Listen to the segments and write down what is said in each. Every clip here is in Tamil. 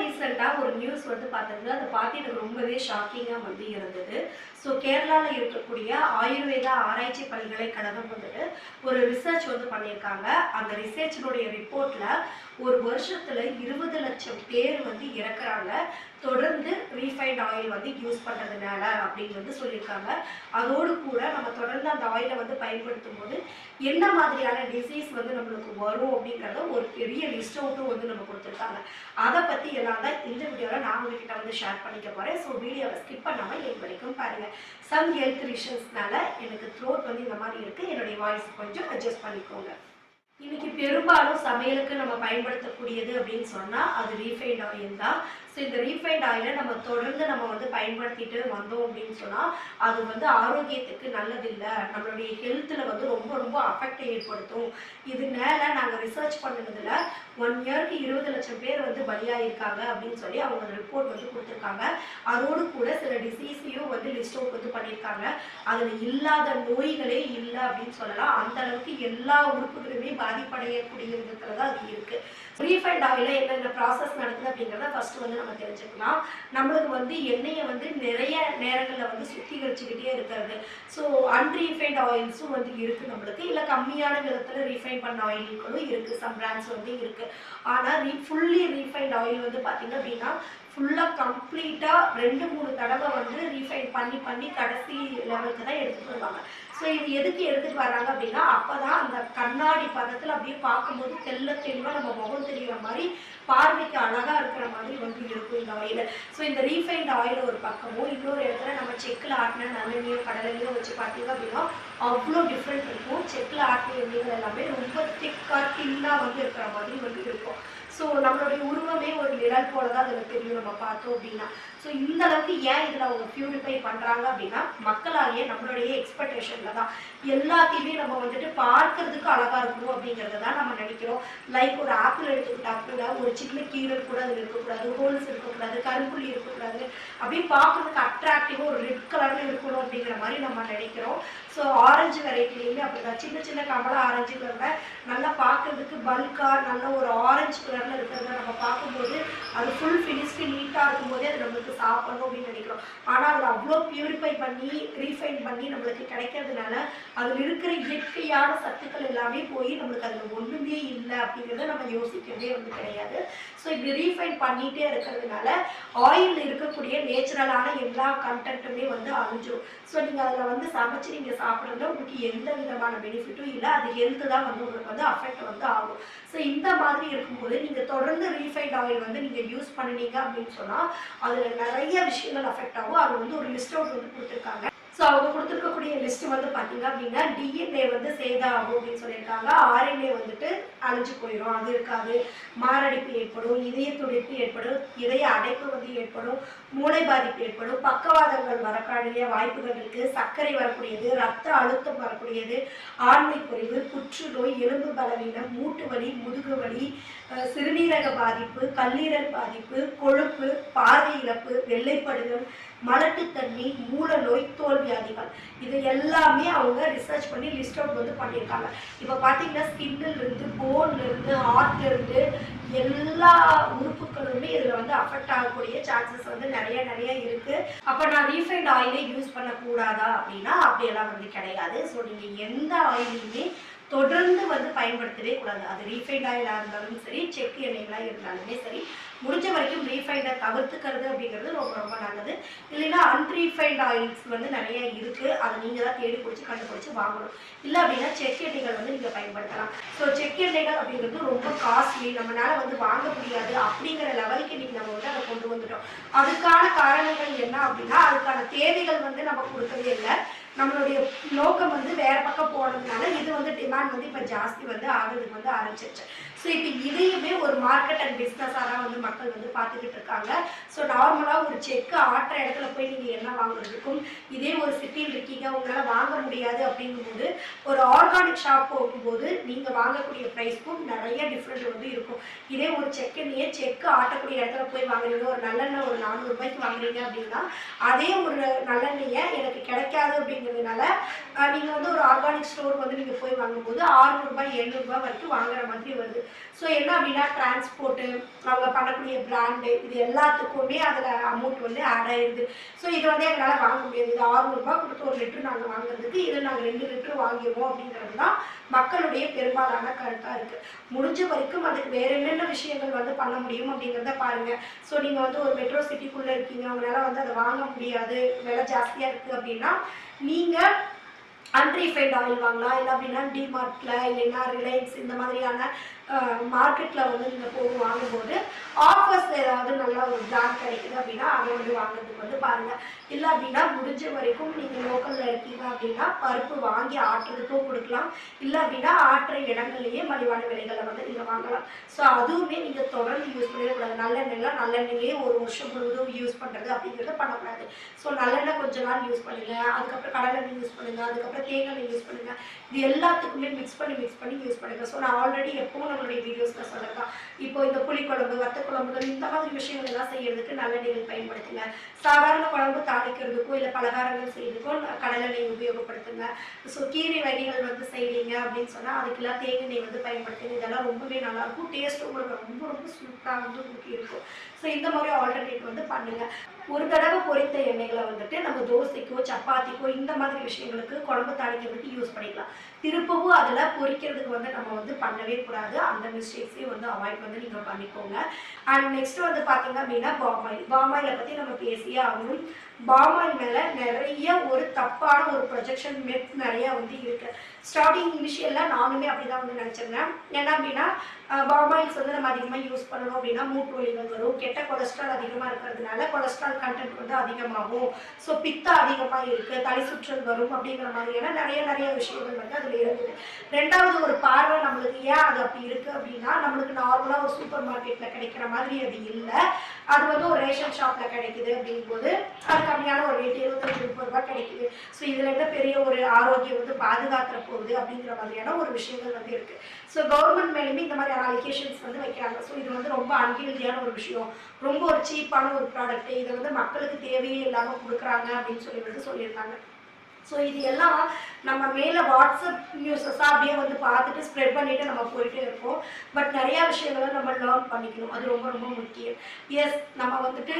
ரீசெண்டாக ஒரு நியூஸ் வந்து பார்த்தது அதை பார்த்து எனக்கு ரொம்பவே ஷாக்கிங்காக வந்து இருந்தது. ஸோ கேரளாவில் இருக்கக்கூடிய ஆயுர்வேதா ஆராய்ச்சி பல்கலைக்கழகம் வந்துட்டு ஒரு ரிசர்ச் வந்து பண்ணியிருக்காங்க. அந்த ரிசர்ச்சினுடைய ரிப்போர்ட்டில் ஒரு வருஷத்தில் இருபது லட்சம் பேர் வந்து இறக்குறாங்க. தொடர்ந்து ரீஃபைண்ட் ஆயில் வந்து யூஸ் பண்ணுறதுனால அப்படின்னு வந்து சொல்லியிருக்காங்க. அதோடு கூட நம்ம தொடர்ந்து அந்த ஆயிலை வந்து பயன்படுத்தும் போது என்ன மாதிரியான டிசீஸ் வந்து நம்மளுக்கு வரும் அப்படிங்கிறத ஒரு பெரிய லிஸ்ட் அவுட்டும் வந்து நம்ம கொடுத்துருக்காங்க. அதை பற்றி எல்லாம் தான் இந்த வீடியோவில் நான் உங்ககிட்ட வந்து ஷேர் பண்ணிக்க போகிறேன் ஸோ வீடியோவை ஸ்கிப் பண்ணாமல் என் வரைக்கும் பாருங்கள் சம் ஹெல்த் ரீசன்ஸ்னால எனக்கு த்ரோட் வந்து இந்த மாதிரி இருக்குது என்னுடைய வாய்ஸ் கொஞ்சம் அட்ஜஸ்ட் பண்ணிக்கோங்க. இன்னைக்கு பெரும்பாலும் சமையலுக்கு நம்ம பயன்படுத்தக்கூடியது அப்படின்னு சொன்னால் அது ரீஃபைண்ட் ஆயில் தான். ஸோ இந்த ரீஃபைண்ட் ஆயிலை நம்ம தொடர்ந்து நம்ம வந்து பயன்படுத்திட்டு வந்தோம் அப்படின்னு சொன்னால் அது வந்து ஆரோக்கியத்துக்கு நல்லதில்லை. நம்மளுடைய ஹெல்த்தில் வந்து ரொம்ப ரொம்ப அஃபெக்ட் ஏற்படுத்தும். இது மேலே நாங்கள் ரிசர்ச் பண்ணதுல ஒன் இயர்க்கு இருபது லட்சம் பேர் வந்து பலியாயிருக்காங்க அப்படின்னு சொல்லி அவங்க ரிப்போர்ட் வந்து கொடுத்துருக்காங்க. அதோடு கூட சில டிசீஸையும் வந்து லிஸ்ட் அவுட் வந்து பண்ணியிருக்காங்க. அதில் இல்லாத நோய்களே இல்லை அப்படின்னு சொல்லலாம். அந்த அளவுக்கு எல்லா உறுப்புகளுமே பாதிப்படையக்கூடிய விதத்துல தான் அது இருக்கு. ரீஃபைண்ட் ஆயில என்னென்ன ப்ராசஸ் நடக்குது அப்படிங்கிறத ஃபர்ஸ்ட் வந்து நம்ம தெரிஞ்சுக்கலாம். நம்மளுக்கு வந்து எண்ணெயை வந்து நிறைய நேரங்களில் வந்து சுத்திகரிச்சுக்கிட்டே இருக்கிறது. ஸோ அன்ரீஃபைண்ட் ஆயில்ஸும் வந்து இருக்கு நம்மளுக்கு. இல்லை கம்மியான விதத்தில் ரீஃபைன் பண்ண ஆயில்களும் இருக்கு. சம் பிராண்ட்ஸ் வந்து இருக்கு. ஆனால் ரீ ஃபுல்லி ரீஃபைண்ட் ஆயில் வந்து பார்த்தீங்க அப்படின்னா ஃபுல்லாக கம்ப்ளீட்டாக ரெண்டு மூணு தடவை வந்து ரீஃபைன் பண்ணி பண்ணி கடைசி லெவலுக்கு தான் எடுத்துகிட்டு வருவாங்க. ஸோ இது எதுக்கு எடுத்துகிட்டு வராங்க அப்படின்னா அப்போ தான் அந்த கண்ணாடி பதத்தில் அப்படியே பார்க்கும்போது தெள்ள தெளிவாக நம்ம முகம் தெரிகிற மாதிரி பார்வைக்கு அழகாக இருக்கிற மாதிரி வந்து இருக்கும் இந்த ஆயில் ஸோ இந்த ரீஃபைண்ட் ஆயில் ஒரு பக்கமும் இன்னொரு இடத்துல நம்ம செக்கில் ஆட்டின நல்லெண்ணியோ கடலையோ வச்சு பார்த்தீங்க அப்படின்னா அவ்வளோ டிஃப்ரெண்ட் இருக்கும். செக்கில் ஆட்டின எண்ணெய்கள் எல்லாமே ரொம்ப திக்காக தின்னாக வந்து இருக்கிற மாதிரி வந்து இருக்கும். ஸோ நம்மளுடைய உருவமே ஒரு நிழல் போல தான் அதில் தெரியும் நம்ம பார்த்தோம் அப்படின்னா. ஸோ இந்த அளவுக்கு ஏன் இதில் அவங்க பியூரிஃபை பண்ணுறாங்க அப்படின்னா மக்களாலேயே நம்மளுடைய எக்ஸ்பெக்டேஷனில் தான். எல்லாத்தையுமே நம்ம வந்துட்டு பார்க்கறதுக்கு அழகாக இருக்கணும் அப்படிங்கிறத தான் நம்ம நினைக்கிறோம். லைக் ஒரு ஆப்பிள் எடுத்துக்கிட்டா கூட ஒரு சின்ன கீழல் கூட அதில் இருக்கக்கூடாது. ஹோல்ஸ் இருக்கக்கூடாது கருப்புள்ளி இருக்கக்கூடாது. அப்படியே பார்க்கறதுக்கு அட்ராக்டிவாக ஒரு ரெட் கலரில் இருக்கணும் அப்படிங்கிற மாதிரி நம்ம நினைக்கிறோம். ஸோ ஆரஞ்சு வெரைட்டிலையுமே அப்படிதான். சின்ன சின்ன கமலா ஆரஞ்சு கலரில் நல்லா பார்க்கறதுக்கு பல்காக நல்ல ஒரு ஆரஞ்சு கலரில் இருக்கிறத நம்ம பார்க்கும்போது அது ஃபுல் ஃபினிஷ்டு நீட்டாக இருக்கும்போதே அது நம்மளுக்கு சாப்பிடணும் அப்படின்னு நினைக்கிறோம். ஆனால் அவ்வளோ பியூரிஃபை பண்ணி ரீஃபைன் பண்ணி நம்மளுக்கு கிடைக்கிறதுனால அதில் இருக்கிற இயற்கையான சத்துக்கள் எல்லாமே போய் நம்மளுக்கு அதில் ஒன்றுமே இல்லை அப்படிங்கிறத நம்ம யோசிக்கிறதே வந்து கிடையாது. ஸோ இப்படி ரீஃபைன் பண்ணிகிட்டே இருக்கிறதுனால ஆயில் இருக்கக்கூடிய நேச்சுரலான எல்லா கண்டென்ட்டுமே வந்து அழிஞ்சிடும் ஸோ நீங்கள் அதில் வந்து சமைச்சு நீங்கள் சாப்பிட்றதுல உங்களுக்கு எந்த விதமான பெனிஃபிட்டும் இல்லை. அது ஹெல்த்து தான் வந்து உங்களுக்கு வந்து அஃபெக்ட் வந்து ஆகும். ஸோ இந்த மாதிரி இருக்கும்போது நீங்கள் தொடர்ந்து ரீஃபைண்ட் ஆயில் வந்து நீங்கள் யூஸ் பண்ணினீங்க அப்படின்னு சொன்னால் அதில் நிறைய விஷயங்கள் அஃபெக்ட் ஆகும். அது வந்து ஒரு லிஸ்ட் அவுட் வந்து கொடுத்துருக்காங்க. ஸோ அவங்க கொடுத்துருக்கக்கூடிய லிஸ்ட் வந்து பார்த்தீங்க அப்படின்னா டிஎன்ஏ வந்து சேதாகும் அப்படின்னு சொல்லியிருக்காங்க. ஆர்என்ஏ வந்துட்டு அழிஞ்சு போயிடும் அது இருக்காது. மாரடைப்பு ஏற்படும் இதய துடிப்பு ஏற்படும் இதய அடைப்பு வந்து ஏற்படும் மூளை பாதிப்பு ஏற்படும் பக்கவாதங்கள் வரக்கூடிய வாய்ப்புகள் இருக்குது சர்க்கரை வரக்கூடியது ரத்த அழுத்தம் வரக்கூடியது ஆண்மை குறைவு புற்றுநோய் எலும்பு பலவீனம் மூட்டு வலி முதுகு வலி சிறுநீரக பாதிப்பு கல்லீரல் பாதிப்பு கொழுப்பு பா இழப்பு வெள்ளைப்படுதல் மலட்டுத்தண்ணி மூல நோய் தோல் வியாதிகள் இது எல்லாமே அவங்க ரிசர்ச் பண்ணி லிஸ்ட் அவுட் வந்து பண்ணியிருக்காங்க. இப்போ பார்த்தீங்கன்னா ஸ்கின்னில் இருந்து போன்ல இருந்து இருந்து எல்லா உறுப்புகளுமே இதில் வந்து அஃபெக்ட் ஆகக்கூடிய சான்சஸ் வந்து நிறைய நிறைய இருக்கு. அப்போ நான் ரீஃபைண்ட் ஆயிலே யூஸ் பண்ணக்கூடாதா அப்படின்னா அப்படியெல்லாம் வந்து கிடையாது. ஸோ நீங்கள் எந்த ஆயிலையுமே தொடர்ந்து வந்து பயன்படுத்தவே கூடாது. அது ரீஃபைண்ட் ஆயிலாக இருந்தாலும் சரி செக் எண்ணெய்களாக இருந்தாலுமே சரி முடிஞ்ச வரைக்கும் ரீஃபைண்டை தவிர்த்துக்கிறது அப்படிங்கிறது ரொம்ப ரொம்ப நல்லது. இல்லைன்னா அன்ரீஃபைண்ட் ஆயில்ஸ் வந்து நிறைய இருக்குது அதை நீங்கள் தான் தேடி பிடிச்சி கண்டுபிடிச்சி வாங்கணும். இல்லை அப்படின்னா செக் எண்ணெய்கள் வந்து நீங்கள் ஸோ செக் எண்ணெய்கள் அப்படிங்கிறது ரொம்ப காஸ்ட்லி நம்மளால வந்து வாங்க முடியாது அப்படிங்கிற லெவலுக்கு நீங்கள் நம்ம வந்து அதை கொண்டு வந்துட்டோம். அதுக்கான காரணங்கள் என்ன அப்படின்னா அதுக்கான தேவைகள் வந்து நம்ம கொடுக்கவே இல்லை. நம்மளுடைய நோக்கம் வந்து வேற பக்கம் போனதுனால இது வந்து டிமாண்ட் வந்து இப்போ ஜாஸ்தி வந்து ஆகுறதுக்கு வந்து ஆரம்பிச்சிருச்சு. ஸோ இப்போ இதையுமே ஒரு மார்க்கெட் அண்ட் பிஸ்னஸாக தான் வந்து மக்கள் வந்து பார்த்துக்கிட்டு இருக்காங்க. ஸோ நார்மலாக ஒரு செக்கு ஆட்டுற இடத்துல போய் நீங்கள் என்ன வாங்குறதுக்கும் இதே ஒரு சிட்டியில் இருக்கீங்க உங்களால் வாங்க முடியாது அப்படிங்கும்போது ஒரு ஆர்கானிக் ஷாப் போகும்போது நீங்கள் வாங்கக்கூடிய ப்ரைஸ்க்கும் நிறைய டிஃப்ரெண்ட் வந்து இருக்கும். இதே ஒரு செக் எண்ணெயை செக்கு ஆட்டக்கூடிய இடத்துல போய் வாங்குறீங்க? ஒரு நல்லெண்ணெய் ஒரு நானூறு ரூபாய்க்கு வாங்குறீங்க அப்படின்னா அதே ஒரு நல்லெண்ணெயை எனக்கு கிடைக்காது அப்படிங்கிறதுனால நீங்கள் வந்து ஒரு ஆர்கானிக் ஸ்டோர் வந்து நீங்கள் போய் வாங்கும்போது ஆறுநூறுபாய் எழுநூறுபா வரைக்கும் வாங்குற மாதிரி வருது. ஸோ என்ன அப்படின்னா டிரான்ஸ்போர்ட்டு அவங்க பண்ணக்கூடிய பிராண்டு இது எல்லாத்துக்குமே அதில் அமௌண்ட் வந்து ஆட் ஆயிருது. ஸோ இது வந்து எங்களால் வாங்க முடியாது. இது ஆறுநூறுபா கொடுத்து ஒரு லிட்டர் நாங்கள் வாங்குறதுக்கு இதை நாங்கள் ரெண்டு லிட்டர் வாங்கிடுவோம் அப்படிங்கிறது தான் மக்களுடைய பெரும்பாலான கருத்தாக இருக்குது முடிஞ்ச வரைக்கும் அதுக்கு வேறு என்னென்ன விஷயங்கள் வந்து பண்ண முடியும் அப்படிங்கிறத பாருங்கள் ஸோ நீங்கள் வந்து ஒரு மெட்ரோ சிட்டிக்குள்ளே இருக்கீங்க அவங்களால வந்து அதை வாங்க முடியாது. விலை ஜாஸ்தியாக இருக்குது அப்படின்னா நீங்கள் அன்ரீஃபைண்ட் ஆயில் வாங்கலாம். இல்லை அப்படின்னா டிமார்ட்டில் இல்லைன்னா ரிலையன்ஸ் இந்த மாதிரியான மார்க்கெட்டில் வந்து நீங்கள் போய் வாங்கும்போது ஆஃபர்ஸ் ஏதாவது நல்லா ஒரு பிராண்ட் கிடைக்குது அப்படின்னா அதை வந்து வாங்குறதுக்கு வந்து பாருங்கள் இல்லை அப்படின்னா முடிஞ்ச வரைக்கும் நீங்கள் லோக்கலில் இருக்கீங்க அப்படின்னா பருப்பு வாங்கி ஆட்டுறதுக்கும் கொடுக்கலாம். இல்லை அப்படின்னா ஆட்டுற இடங்கள்லேயே மலிவான விலைகளை வந்து நீங்கள் வாங்கலாம். ஸோ அதுவுமே நீங்கள் தொடர்ந்து யூஸ் பண்ணிடக்கூடாது நல்லெண்ணெய்லாம் நல்லெண்ணெயே ஒரு வருஷம் முழுவதும் யூஸ் பண்ணுறது அப்படிங்கிறத பண்ணக்கூடாது. ஸோ நல்லெண்ணெய் கொஞ்ச நாள் யூஸ் பண்ணுங்கள் அதுக்கப்புறம் கடலெண்ணெய் யூஸ் பண்ணுங்கள் அதுக்கப்புறம் தேங்காய் யூஸ் பண்ணுங்கள் இது எல்லாத்துக்குமே மிக்ஸ் பண்ணி மிக்ஸ் பண்ணி யூஸ் பண்ணுங்கள் ஸோ நான் ஆல்ரெடி எப்போவும் உங்களுடைய வீடியோஸில் சொல்லிருக்கேன் இப்போ இந்த புளிக்குழம்பு வத்த குழம்புகள் இந்த மாதிரி விஷயங்கள் எல்லாம் செய்யறதுக்கு நல்லெண்ணெய்கள் பயன்படுத்துங்க. சாதாரண குழம்பு தாளிக்கிறதுக்கோ இல்லை பலகாரங்கள் செய்யறதுக்கோ கடலெண்ணெய் உபயோகப்படுத்துங்க. ஸோ கீரை வகைகள் வந்து செய்றீங்க அப்படின்னு சொன்னால் அதுக்கெல்லாம் தேங்காய் எண்ணெய் வந்து பயன்படுத்துங்க. இதெல்லாம் ரொம்பவே நல்லா இருக்கும் டேஸ்ட் உங்களுக்கு ரொம்ப ரொம்ப சூப்பராக வந்து உங்களுக்கு இருக்கும். ஸோ இந்த மாதிரி ஆல்டர்னேட் வந்து பண்ணுங்க. ஒரு தடவை பொரித்த எண்ணெய்களை வந்துட்டு நம்ம தோசைக்கோ சப்பாத்திக்கோ இந்த மாதிரி விஷயங்களுக்கு குழம்பு தாளிக்கிறதுக்கு யூஸ் பண்ணிக்கலாம். திருப்பவும் அதில் பொரிக்கிறதுக்கு வந்து நம்ம வந்து பண்ணவே கூடாது. அந்த மிஸ்டேக்ஸையும் வந்து அவாய்ட் வந்து நீங்கள் பண்ணிக்கோங்க. அண்ட் நெக்ஸ்ட் வந்து பார்த்தீங்க அப்படின்னா பாமாயில் பாமாயிலை பற்றி நம்ம பேசியே ஆகணும். பாமான் மேலே நிறைய ஒரு தப்பான ஒரு ப்ரொஜெக்ஷன் மெத் நிறைய வந்து இருக்கு. ஸ்டார்டிங் இனிஷியலில் நானுமே அப்படி தான் வந்து நினச்சிருந்தேன். என்ன அப்படின்னா பாமாயில்ஸ் வந்து நம்ம அதிகமாக யூஸ் பண்ணணும் அப்படின்னா மூட்டு வலிகள் வரும் கெட்ட கொலஸ்ட்ரால் அதிகமாக இருக்கிறதுனால கொலஸ்ட்ரால் கண்டென்ட் வந்து அதிகமாகும். ஸோ பித்தம் அதிகமாக இருக்குது தலை சுற்றல் வரும் அப்படிங்கிற மாதிரியான நிறைய நிறைய விஷயங்கள் வந்து அதில் இருக்குது. ரெண்டாவது ஒரு பார்வை நம்மளுக்கு ஏன் அது அப்படி இருக்குது அப்படின்னா நம்மளுக்கு நார்மலாக ஒரு சூப்பர் மார்க்கெட்டில் கிடைக்கிற மாதிரி அது இல்லை. அது வந்து ஒரு ரேஷன் ஷாப்பில் கிடைக்குது அப்படிங்கும்போது அது கம்மியான ஒரு ரேட் இருபத்தஞ்சு முப்பது ரூபாய் கிடைக்குது. ஸோ இதில் என்ன பெரிய ஒரு ஆரோக்கியம் வந்து பாதுகாக்கிற போகுது அப்படிங்கிற மாதிரியான ஒரு விஷயங்கள் வந்து இருக்குது ஸோ கவர்மெண்ட் மேலேயுமே இந்த மாதிரி அலிகேஷன்ஸ் வந்து வைக்கிறாங்க. ஸோ இது வந்து ரொம்ப அன்ஹெல்தியான ஒரு விஷயம். ரொம்ப ஒரு சீப்பான ஒரு ப்ராடக்ட் இதை வந்து மக்களுக்கு தேவையே இல்லாமல் கொடுக்குறாங்க அப்படின்னு சொல்லி வந்து சொல்லியிருந்தாங்க ஸோ இது எல்லாம் நம்ம மேலே வாட்ஸ்அப் நியூஸஸாக அப்படியே வந்து பார்த்துட்டு ஸ்ப்ரெட் பண்ணிட்டு நம்ம போயிட்டே இருக்கோம் பட் நிறையா விஷயங்களை நம்ம லேர்ன் பண்ணிக்கணும். அது ரொம்ப ரொம்ப முக்கியம். எஸ் நம்ம வந்துட்டு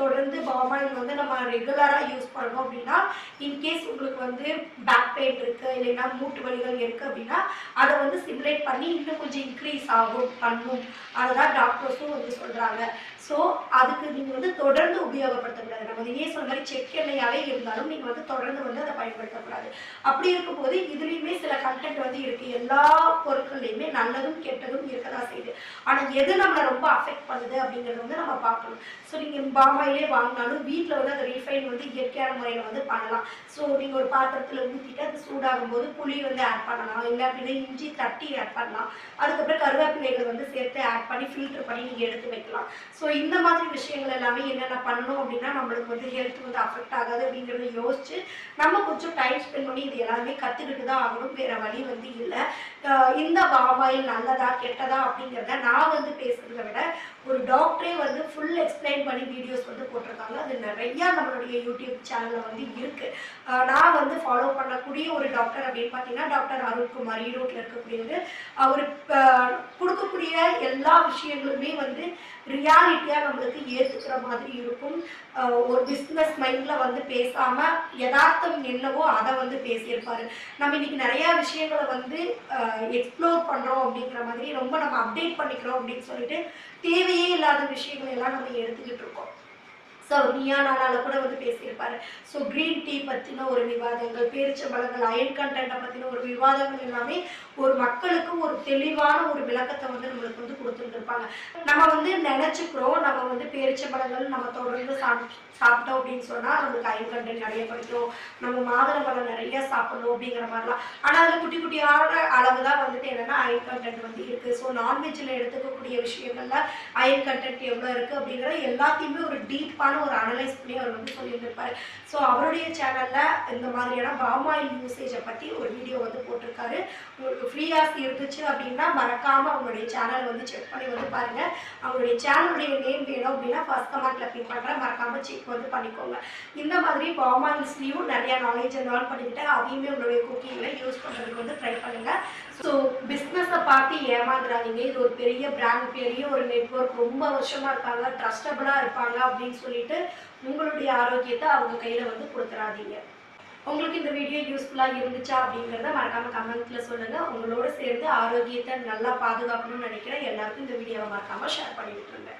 தொடர்ந்து பாமாயில் வந்து நம்ம ரெகுலராக யூஸ் பண்ணணும் அப்படின்னா இன்கேஸ் உங்களுக்கு வந்து பேக் பெயின் இருக்குது இல்லைன்னா மூட்டு வலிகள் இருக்குது அப்படின்னா அதை வந்து சிமுலேட் பண்ணி இன்னும் கொஞ்சம் இன்க்ரீஸ் ஆகும் பண்ணும். அதை தான் டாக்டர்ஸும் வந்து சொல்கிறாங்க ஸோ அதுக்கு நீங்கள் வந்து தொடர்ந்து உபயோகப்படுத்தக்கூடாது. நம்ம இதே சொன்ன மாதிரி செக் எண்ணெயாவே இருந்தாலும் நீங்கள் வந்து தொடர்ந்து வந்து அதை பயன்படுத்தக்கூடாது. அப்படி இருக்கும்போது இதுலேயுமே சில கண்டென்ட் வந்து இருக்குது எல்லா பொருட்கள்லையுமே நல்லதும் கெட்டதும் இருக்க தான் செய்யுது. ஆனால் எது நம்மளை ரொம்ப அஃபெக்ட் பண்ணுது அப்படிங்கிறத வந்து நம்ம பார்க்கணும். ஸோ நீங்கள் பாமாயிலே வாங்கினாலும் வீட்டில் வந்து அந்த ரீஃபைன் வந்து இயற்கையான முறையில் வந்து பண்ணலாம். ஸோ நீங்கள் ஒரு பாத்திரத்தில் ஊற்றிட்டு அது சூடாகும் போது புளி வந்து ஆட் பண்ணலாம். இல்லை அப்படின்னா இஞ்சி தட்டி ஆட் பண்ணலாம். அதுக்கப்புறம் கருவேப்பிலைகள் வந்து சேர்த்து ஆட் பண்ணி ஃபில்டர் பண்ணி நீங்கள் எடுத்து வைக்கலாம். ஸோ இந்த மாதிரி விஷயங்கள் எல்லாமே என்னென்ன பண்ணணும் அப்படின்னா நம்மளுக்கு வந்து ஹெல்த் வந்து அஃபெக்ட் ஆகாது அப்படிங்கிறத யோசிச்சு நம்ம கொஞ்சம் டைம் ஸ்பெண்ட் பண்ணி இது எல்லாமே கற்றுக்கிட்டு தான் ஆகணும். வேற வழி வந்து இல்லை. இந்த பாபாயில் நல்லதா கெட்டதா அப்படிங்கிறத நான் வந்து பேசுறதை விட ஒரு டாக்டரே வந்து ஃபுல் எக்ஸ்பிளைன் பண்ணி வீடியோஸ் வந்து போட்டிருக்காங்க. அது நிறையா நம்மளுடைய யூடியூப் சேனலில் வந்து இருக்கு. நான் வந்து ஃபாலோ பண்ணக்கூடிய ஒரு டாக்டர் அப்படின்னு பார்த்தீங்கன்னா டாக்டர் அருண்குமார். ஈரோட்டில் இருக்கக்கூடியவர். அவர் கொடுக்கக்கூடிய எல்லா விஷயங்களுமே வந்து ரியாலிட்டியாக நம்மளுக்கு ஏற்றுக்கிற மாதிரி இருக்கும். ஒரு பிஸ்னஸ் மைண்டில் வந்து பேசாமல் யதார்த்தம் என்னவோ அதை வந்து பேசியிருப்பாரு. நம்ம இன்னைக்கு நிறைய விஷயங்களை வந்து எக்ஸ்ப்ளோர் பண்ணுறோம் அப்படிங்கிற மாதிரி ரொம்ப நம்ம அப்டேட் பண்ணிக்கிறோம் அப்படின்னு சொல்லிட்டு தேவையே இல்லாத விஷயங்களை எல்லாம் நம்ம எடுத்துக்கிட்டு இருக்கோம். ஸோ நீயா நானால கூட வந்து பேசியிருப்பாரு. ஸோ க்ரீன் டீ பற்றின ஒரு விவாதங்கள் பேரிச்சம்பழங்கள் அயன் கண்டென்ட்டை பற்றின ஒரு விவாதங்கள் எல்லாமே ஒரு மக்களுக்கு ஒரு தெளிவான ஒரு விளக்கத்தை வந்து நம்மளுக்கு வந்து கொடுத்துருந்துருப்பாங்க. நம்ம வந்து நினச்சிக்கிறோம். நம்ம வந்து பேரிச்சம்பழங்கள் நம்ம தொடர்ந்து சாப் சாப்பிட்டோம் அப்படின்னு சொன்னால் நம்மளுக்கு அயன் கண்டென்ட் நிறைய கிடைக்கும் நம்ம மாதுளை பழம் நிறைய சாப்பிடணும் அப்படிங்கிற மாதிரிலாம். ஆனால் அதில் குட்டி குட்டியான அளவு தான் வந்துட்டு என்னென்னா அயன் கண்டென்ட் வந்து இருக்குது ஸோ நான்வெஜ்ஜில் எடுத்துக்கக்கூடிய விஷயங்கள்ல அயன் கண்டென்ட் எவ்வளோ இருக்குது அப்படிங்கிற எல்லாத்தையுமே ஒரு டீப்பான ஒரு அனலைஸ் பண்ணி அவர் வந்து சொல்லியிருந்திருப்பாரு. ஸோ அவருடைய சேனலில் இந்த மாதிரியான பாமாயில் யூசேஜை பற்றி ஒரு வீடியோ வந்து போட்டிருக்காரு. உங்களுக்கு ஃப்ரீயாக இருந்துச்சு அப்படின்னா மறக்காமல் அவங்களுடைய சேனலை வந்து செக் பண்ணி வந்து பாருங்கள் அவங்களுடைய சேனலுடைய நேம் வேணும் அப்படின்னா ஃபர்ஸ்ட் கமெண்ட்ல பின் பண்ணுறேன் மறக்காமல் செக் வந்து பண்ணிக்கோங்க. இந்த மாதிரி பாமாயில்ஸ்லேயும் நிறையா நாலேஜ் இன்வால்வ் பண்ணிக்கிட்டு அதையுமே உங்களுடைய குக்கிங்கில் யூஸ் பண்ணுறதுக்கு வந்து ட்ரை பண்ணுங்கள் ஸோ பிஸ்னஸை பார்த்து ஏமாந்துடாதீங்க இது ஒரு பெரிய பிராண்ட் பெரிய ஒரு நெட்வொர்க் ரொம்ப வருஷமாக இருக்காங்க. ட்ரஸ்டபுளாக இருப்பாங்க அப்படின்னு சொல்லிட்டு உங்களுடைய ஆரோக்கியத்தை அவங்க கையில் வந்து கொடுத்துறாதீங்க. உங்களுக்கு இந்த வீடியோ யூஸ்ஃபுல்லாக இருந்துச்சா அப்படிங்கிறத மறக்காம கமெண்ட்ஸில் சொல்லுங்கள் உங்களோட சேர்ந்து ஆரோக்கியத்தை நல்லா பாதுகாக்கணும்னு நினைக்கிறேன் எல்லாருக்கும் இந்த வீடியோவை மறக்காமல் ஷேர் பண்ணி விட்டுருங்க